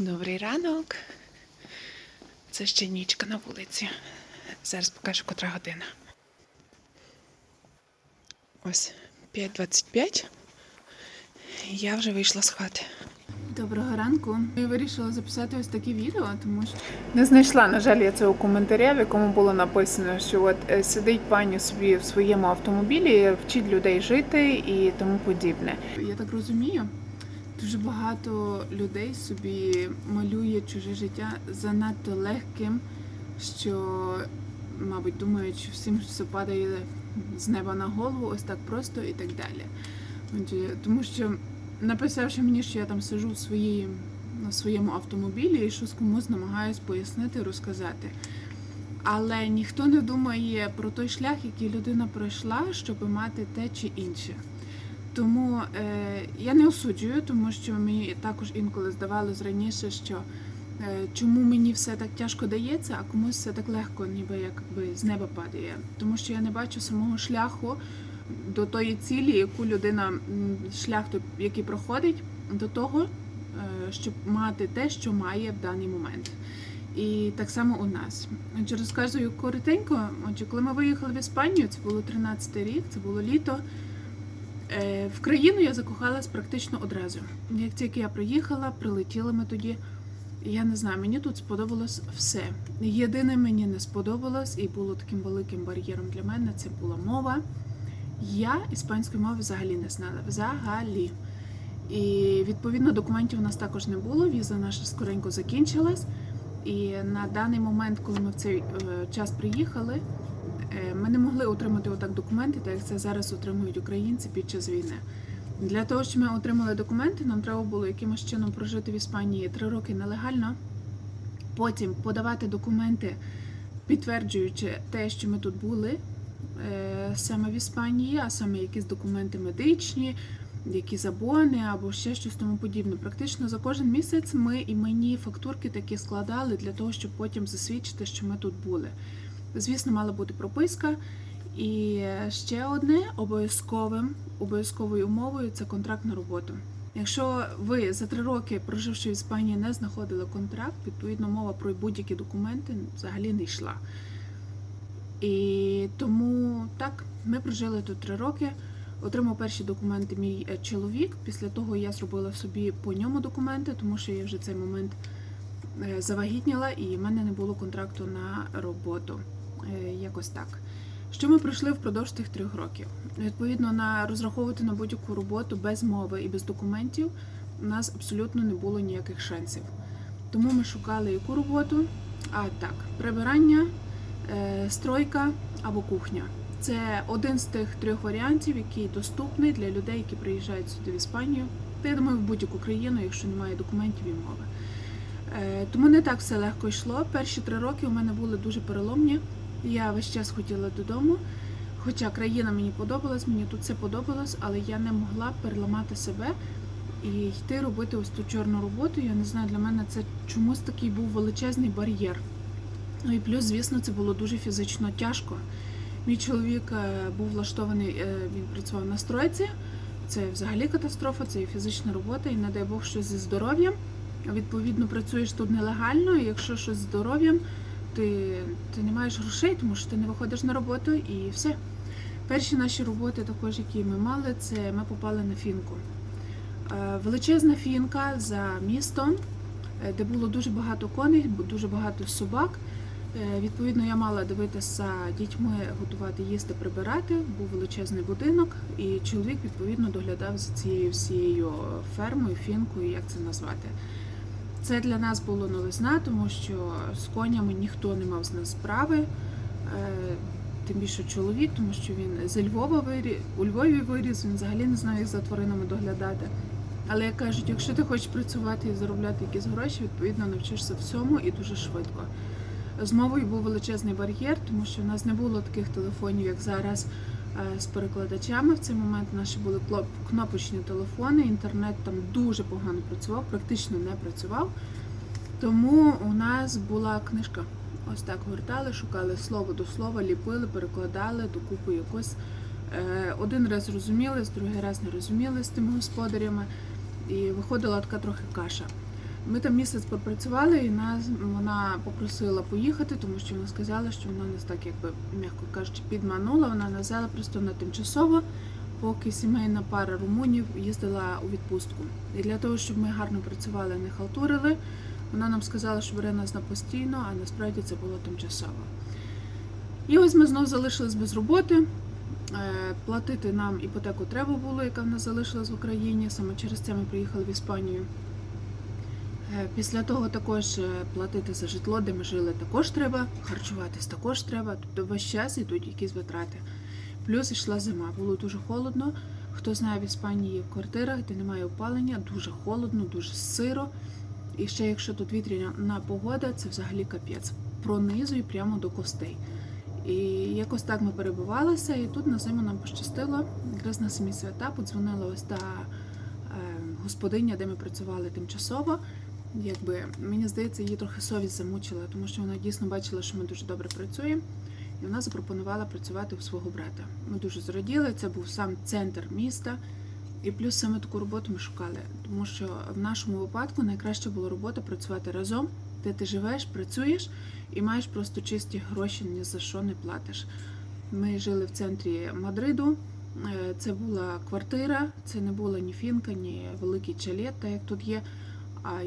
Добрий ранок. Це ще нічка на вулиці. Зараз покажу, котра година. Ось 5.25. Я вже вийшла з хати. Доброго ранку. Я вирішила записати ось таке відео, тому що Не знайшла, на жаль, я цього коментаря, в якому було написано, що от е, сидить пані собі в своєму автомобілі, вчить людей жити і тому подібне. я так розумію, дуже багато людей собі малює чуже життя занадто легким, що, мабуть, думають, що всім все падає з неба на голову, ось так просто і так далі. Тому що написавши мені, що я там сижу в своїй, на своєму автомобілі і щось комусь намагаюсь пояснити, розказати. Але ніхто не думає про той шлях, який людина пройшла, щоб мати те чи інше. Тому е, я не осуджую, тому що мені також інколи здавалось раніше, що е, чому мені все так тяжко дається, а комусь все так легко, ніби якби з неба падає. Тому що я не бачу самого шляху до тої цілі, яку людина шлях, який проходить, до того, е, щоб мати те, що має в даний момент. І так само у нас. Отже, розказую коротенько. Отже, коли ми виїхали в Іспанію, це було 13-й рік, це було літо. Е, В країну я закохалась практично одразу. Як тільки я приїхала, прилетіли ми тоді. Я не знаю, мені тут сподобалось все. Єдине мені не сподобалось і було таким великим бар'єром для мене це була мова. Я іспанської мови взагалі не знала. Взагалі. І відповідно документів у нас також не було. Віза наша скоренько закінчилась. І на даний момент, коли ми в цей е, час приїхали, ми не могли отримати отак документи, так як це зараз отримують українці під час війни. Для того, щоб ми отримали документи, нам треба було якимось чином прожити в Іспанії три роки нелегально, потім подавати документи, підтверджуючи те, що ми тут були е, саме в Іспанії, а саме якісь документи медичні, які забони або ще щось тому подібне. Практично за кожен місяць ми і мені фактурки такі складали для того, щоб потім засвідчити, що ми тут були. Звісно, мала бути прописка. І ще одне обов'язковим обов'язковою умовою це контракт на роботу. Якщо ви за три роки, проживши в Іспанії, не знаходили контракт, відповідно мова про будь-які документи взагалі не йшла. І тому так, ми прожили тут три роки. Отримав перші документи мій е, чоловік. Після того я зробила собі по ньому документи, тому що я вже цей момент е, завагітніла і в мене не було контракту на роботу. Е, Якось так. Що ми пройшли впродовж тих трьох років? Відповідно, на розраховувати на будь-яку роботу без мови і без документів у нас абсолютно не було ніяких шансів. Тому ми шукали яку роботу? А так, прибирання, е, стройка або кухня. Це один з тих трьох варіантів, який доступний для людей, які приїжджають сюди в Іспанію. Та я думаю, в будь-яку країну, якщо немає документів і мови. Е, Тому не так все легко йшло. Перші три роки у мене були дуже переломні. Я весь час хотіла додому. Хоча країна мені подобалась, мені тут все подобалось, але я не могла переламати себе і йти робити ось ту чорну роботу. Я не знаю, для мене це чомусь такий був величезний бар'єр. Ну і плюс, звісно, це було дуже фізично тяжко. Мій чоловік е, був влаштований, е, він працював на стройці. Це взагалі катастрофа, це і фізична робота, і не дай Бог щось зі здоров'ям. Відповідно, працюєш тут нелегально, і якщо щось з здоров'ям, ти, ти не маєш грошей, тому що ти не виходиш на роботу і все. Перші наші роботи, також, які ми мали, це ми попали на фінку. Е, Величезна фінка за містом, е, де було дуже багато коней, дуже багато собак. Е, Відповідно, я мала дивитися дітьми, готувати, їсти, прибирати. Був величезний будинок, і чоловік відповідно доглядав за цією всією фермою, фінкою, як це назвати. Це для нас було новизна, тому що з конями ніхто не мав з нас справи. Е, Тим більше чоловік, тому що він з Львова виріс, у Львові виріс, він взагалі не знає, як за тваринами доглядати. Але як кажуть, якщо ти хочеш працювати і заробляти якісь гроші, відповідно навчишся всьому і дуже швидко. З мовою був величезний бар'єр, тому що в нас не було таких телефонів, як зараз з перекладачами. В цей момент наші були кнопочні телефони, інтернет там дуже погано працював, практично не працював. Тому у нас була книжка. Ось так гортали, шукали слово до слова, ліпили, перекладали докупи якось. Е, Один раз розуміли, другий раз не розуміли з тими господарями, і виходила така трохи каша. Ми там місяць попрацювали, і нас вона попросила поїхати, тому що вона сказала, що вона нас так, якби м'яко кажучи, підманула. Вона нас взяла просто на тимчасово, поки сімейна пара румунів їздила у відпустку. І для того, щоб ми гарно працювали, не халтурили, вона нам сказала, що бере нас на постійно, а насправді це було тимчасово. І ось ми знов залишились без роботи. Е, Платити нам іпотеку треба було, яка в нас залишилась в Україні. Саме через це ми приїхали в Іспанію. Е, Після того також е, платити за житло, де ми жили, також треба, харчуватись також треба. Тобто весь час йдуть якісь витрати. Плюс йшла зима, було дуже холодно. Хто знає в Іспанії в квартирах, де немає опалення, дуже холодно, дуже сиро. І ще якщо тут вітряна погода, це взагалі капець. Пронизує прямо до костей. І якось так ми перебувалися, і тут на зиму нам пощастило. Якраз на самі свята подзвонила ось та е, господиня, де ми працювали тимчасово. Якби мені здається, її трохи совість замучила, тому що вона дійсно бачила, що ми дуже добре працюємо, і вона запропонувала працювати у свого брата. Ми дуже зраділи. Це був сам центр міста. І плюс саме таку роботу ми шукали, тому що в нашому випадку найкраще було робота працювати разом, де ти живеш, працюєш і маєш просто чисті гроші, ні за що не платиш. Ми жили в центрі Мадриду. Е, Це була квартира, це не була ні фінка, ні великий чалет, так як тут є.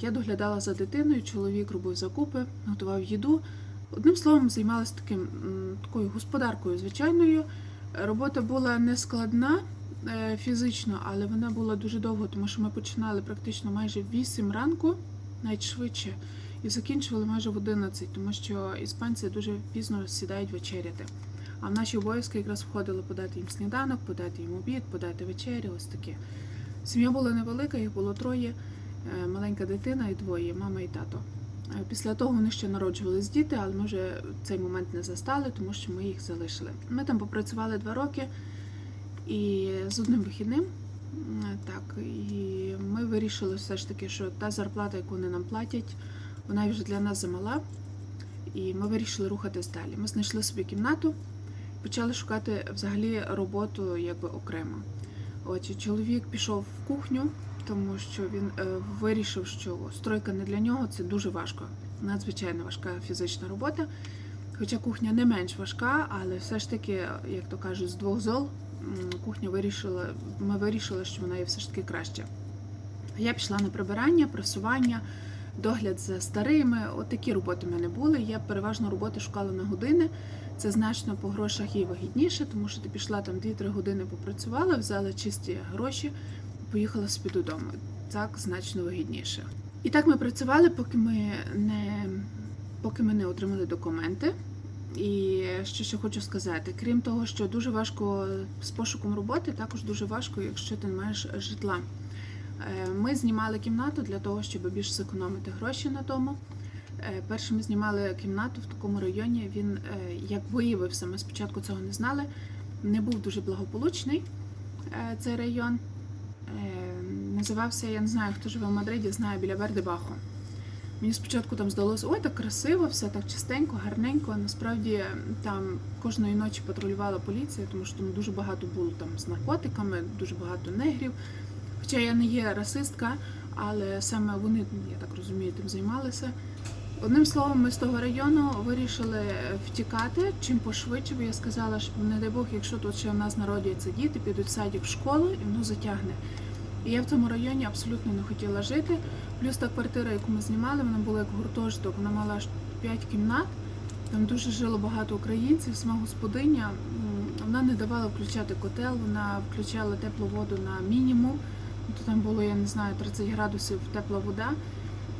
Я доглядала за дитиною, чоловік робив закупи, готував їду. Одним словом, займалася таким такою господаркою звичайною. Робота була не складна е, фізично, але вона була дуже довго, тому що ми починали практично майже в 8 ранку, навіть швидше, і закінчували майже в 11, тому що іспанці дуже пізно сідають вечеряти. А в наші обов'язки якраз входило подати їм сніданок, подати їм обід, подати вечерю, ось таке. Сім'я була невелика, їх було троє, маленька дитина і двоє, мама і тато. Е, Після того вони ще народжувались діти, але ми вже цей момент не застали, тому що ми їх залишили. Ми там попрацювали два роки і з одним вихідним. Так, і ми вирішили все ж таки, що та зарплата, яку вони нам платять, вона вже для нас замала. І ми вирішили рухатись далі. Ми знайшли собі кімнату, почали шукати взагалі роботу якби окремо. От чоловік пішов в кухню, тому що він е, вирішив, що стройка не для нього це дуже важко. Надзвичайно важка фізична робота. Хоча кухня не менш важка, але все ж таки, як то кажуть, з двох зол кухня вирішила, ми вирішили, що вона є все ж таки краще. Я пішла на прибирання, прасування, догляд за старими. От такі роботи в мене були. Я переважно роботи шукала на години. Це значно по грошах і вигідніше, тому що ти пішла там 2-3 години попрацювала, взяла чисті гроші, поїхала собі додому. Так значно вигідніше. І так ми працювали, поки ми не, поки ми не отримали документи. І що ще хочу сказати, крім того, що дуже важко з пошуком роботи, також дуже важко, якщо ти не маєш житла. Е, Ми знімали кімнату для того, щоб більш зекономити гроші на тому. Е, Перше ми знімали кімнату в такому районі. Він, е, як виявився, ми спочатку цього не знали, не був дуже благополучний е, цей район. Називався, я не знаю, хто живе в Мадриді, знає біля Верде-Бахо. Мені спочатку там здалося, ой, так красиво, все так чистенько, гарненько. Насправді там кожної ночі патрулювала поліція, тому що там дуже багато було там з наркотиками, дуже багато негрів. Хоча я не є расистка, але саме вони, я так розумію, тим займалися. Одним словом, ми з того району вирішили втікати чим пошвидше, бо я сказала, що не дай Бог, якщо тут ще в нас народяться діти, підуть в садик в школу і воно затягне. І я в цьому районі абсолютно не хотіла жити. Плюс та квартира, яку ми знімали, вона була як гуртожиток, вона мала аж 5 кімнат. Там дуже жило багато українців, сама господиня. Вона не давала включати котел, вона включала теплу воду на мінімум. То там було, я не знаю, 30 градусів тепла вода.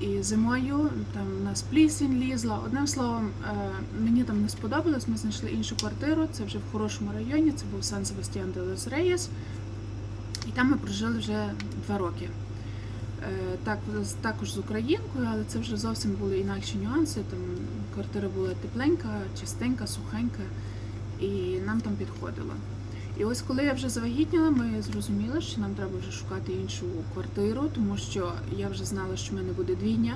І зимою там у нас плісінь лізла. Одним словом, е, мені там не сподобалось. Ми знайшли іншу квартиру. Це вже в хорошому районі. Це був Сан Себастьян де Лос Рейєс. І там ми прожили вже два роки. Е, Так, також з українкою, але це вже зовсім були інакші нюанси. Там квартира була тепленька, чистенька, сухенька, і нам там підходило. І ось коли я вже завагітніла, ми зрозуміли, що нам треба вже шукати іншу квартиру, тому що я вже знала, що в мене буде двійня.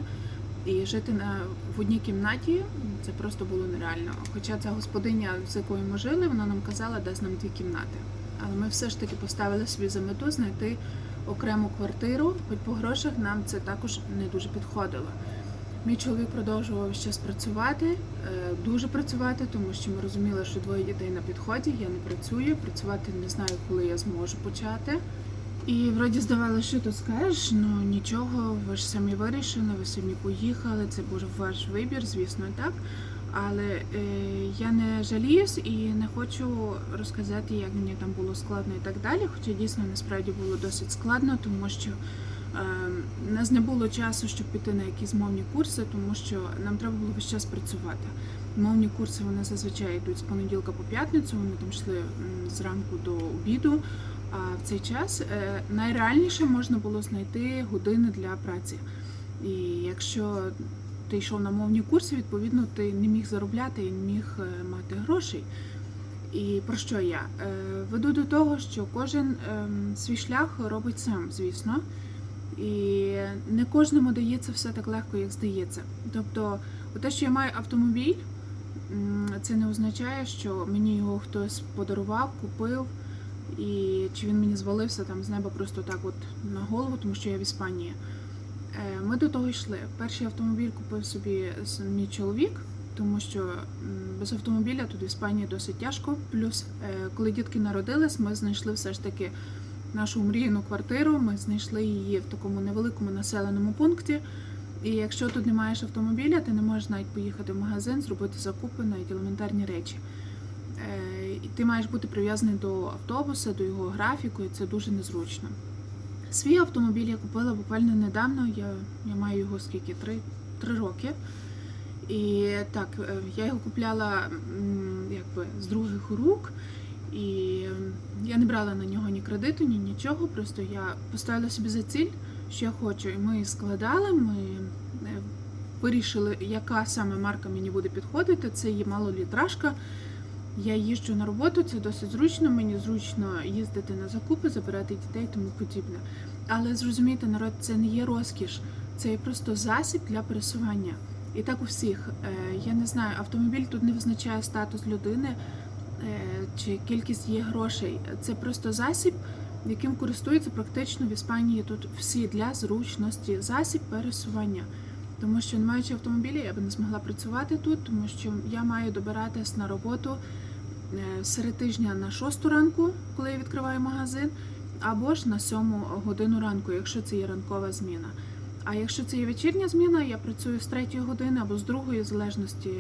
І жити на, в одній кімнаті це просто було нереально. Хоча ця господиня, з якою ми жили, вона нам казала, дасть нам дві кімнати. Але ми все ж таки поставили собі за мету знайти окрему квартиру, хоч по грошах нам це також не дуже підходило. Мій чоловік продовжував ще працювати, е, дуже працювати, тому що ми розуміли, що двоє дітей на підході. Я не працюю, працювати не знаю, коли я зможу почати. І вроді здавалося, що ти скажеш, ну нічого, ви ж самі вирішили, ви самі поїхали, це був ваш вибір, звісно, так. Але е, я не жаліюсь і не хочу розказати, як мені там було складно і так далі. Хоча дійсно насправді було досить складно, тому що у нас не було часу, щоб піти на якісь мовні курси, тому що нам треба було весь час працювати. Мовні курси вони зазвичай йдуть з понеділка по п'ятницю. Вони там йшли зранку до обіду. А в цей час е, найреальніше можна було знайти години для праці. І якщо ти йшов на мовні курси, відповідно, ти не міг заробляти і не міг е, мати грошей. І про що я? Е, Веду до того, що кожен ем, свій шлях робить сам, звісно. І не кожному дається все так легко, як здається. Тобто, те, що я маю автомобіль, це не означає, що мені його хтось подарував, купив, і чи він мені звалився там з неба просто так от на голову, тому що я в Іспанії. Е, Ми до того йшли. Перший автомобіль купив собі мій чоловік, тому що без автомобіля тут в Іспанії досить тяжко. Плюс, е, коли дітки народились, ми знайшли все ж таки нашу мрійну квартиру. Ми знайшли її в такому невеликому населеному пункті. І якщо тут не маєш автомобіля, ти не можеш навіть поїхати в магазин, зробити закупи, навіть елементарні речі. Е, І ти маєш бути прив'язаний до автобуса, до його графіку, і це дуже незручно. Свій автомобіль я купила буквально недавно. Я, я маю його скільки? Три, три роки. І так, е, я його купляла якби з других рук. І я не брала на нього ні кредиту, ні нічого. Просто я поставила собі за ціль, що я хочу. І ми складали, ми е, вирішили, яка саме марка мені буде підходити. Це є малолітражка. Я їжджу на роботу, це досить зручно. Мені зручно їздити на закупи, забирати дітей тому подібне. Але зрозумійте, народ, це не є розкіш, це є просто засіб для пересування. І так у всіх. Е, Я не знаю, автомобіль тут не визначає статус людини чи кількість її грошей. Це просто засіб, яким користуються практично в Іспанії тут всі для зручності, засіб пересування. Тому що не маючи автомобіля, я би не змогла працювати тут, тому що я маю добиратись на роботу е, серед тижня на 6 ранку, коли я відкриваю магазин, або ж на 7 годину ранку, якщо це є ранкова зміна. А якщо це є вечірня зміна, я працюю з 3 години або з 2, в залежності,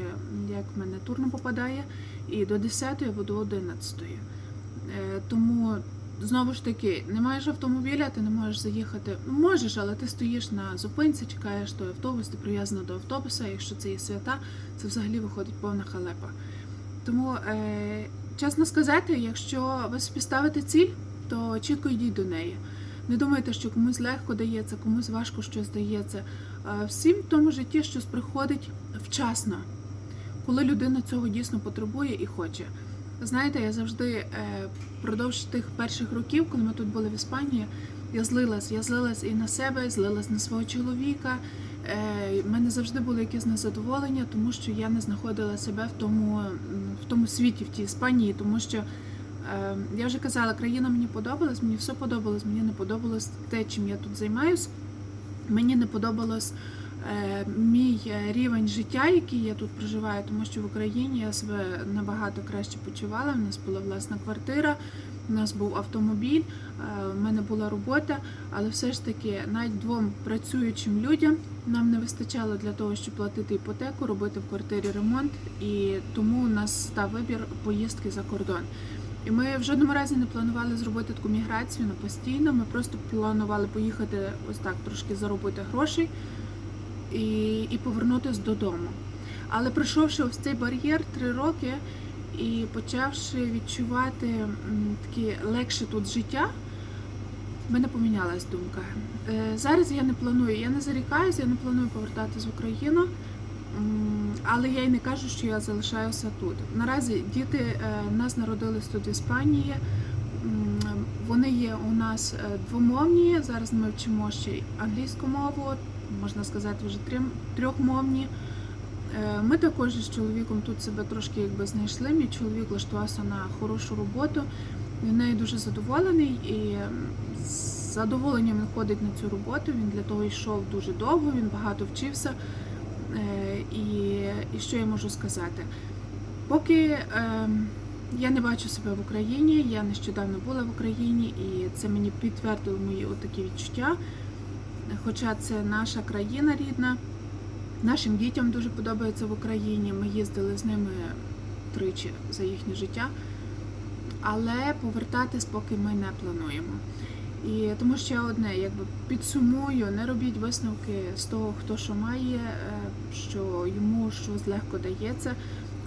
як в мене турно попадає, і до 10 або до 11. Е, Тому знову ж таки, не маєш автомобіля, ти не можеш заїхати. Ну, можеш, але ти стоїш на зупинці, чекаєш той автобус, ти прив'язана до автобуса. Якщо це є свята, це взагалі виходить повна халепа. Тому, е, чесно сказати, якщо ви собі ставите ціль, то чітко йдіть до неї. Не думайте, що комусь легко дається, комусь важко щось дається. Е, Всім в тому житті щось приходить вчасно, коли людина цього дійсно потребує і хоче. Знаєте, я завжди е, впродовж тих перших років, коли ми тут були в Іспанії, я злилась. Я злилась і на себе, злилась на свого чоловіка. Е, в мене завжди було якесь незадоволення, тому що я не знаходила себе в тому, в тому світі, в тій Іспанії, тому що е, я вже казала, країна мені подобалась, мені все подобалось, мені не подобалось те, чим я тут займаюсь. Мені не подобалось е, мій е, рівень життя, який я тут проживаю, тому що в Україні я себе набагато краще почувала. У нас була власна квартира, у нас був автомобіль, е, в мене була робота, але все ж таки навіть двом працюючим людям нам не вистачало для того, щоб платити іпотеку, робити в квартирі ремонт, і тому у нас став вибір поїздки за кордон. І ми в жодному разі не планували зробити таку міграцію на постійно. Ми просто планували поїхати ось так трошки заробити грошей і, і повернутися додому. Але пройшовши ось цей бар'єр три роки і почавши відчувати м, такі легше тут життя, мене помінялась думка. Е, Зараз я не планую, я не зарікаюся, я не планую повертатись в Україну. Але я й не кажу, що я залишаюся тут. Наразі діти е, нас народились тут в Іспанії. Вони є у нас е, двомовні. Зараз ми вчимо ще й англійську мову, можна сказати, вже трьохмовні. Е, Ми також з чоловіком тут себе трошки якби знайшли. Мій чоловік влаштувався на хорошу роботу. Він нею дуже задоволений і з задоволенням він ходить на цю роботу. Він для того йшов дуже довго, він багато вчився. Е, І, і що я можу сказати? Поки ем, я не бачу себе в Україні, я нещодавно була в Україні, і це мені підтвердило мої отакі відчуття. Хоча це наша країна рідна, нашим дітям дуже подобається в Україні. Ми їздили з ними тричі за їхнє життя, але повертатись поки ми не плануємо. І тому ще одне, якби підсумую, не робіть висновки з того, хто що має, е, що йому щось легко дається.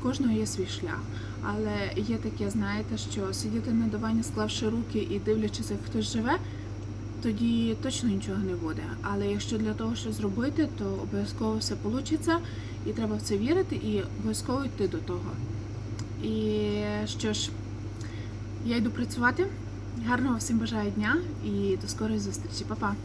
Кожного є свій шлях. Але є таке, знаєте, що сидіти на дивані, склавши руки і дивлячись, як хтось живе, тоді точно нічого не буде. Але якщо для того щось зробити, то обов'язково все вийде, і треба в це вірити, і обов'язково йти до того. І що ж, я йду працювати. Гарного всім бажаю дня і до скорої зустрічі. Па-па!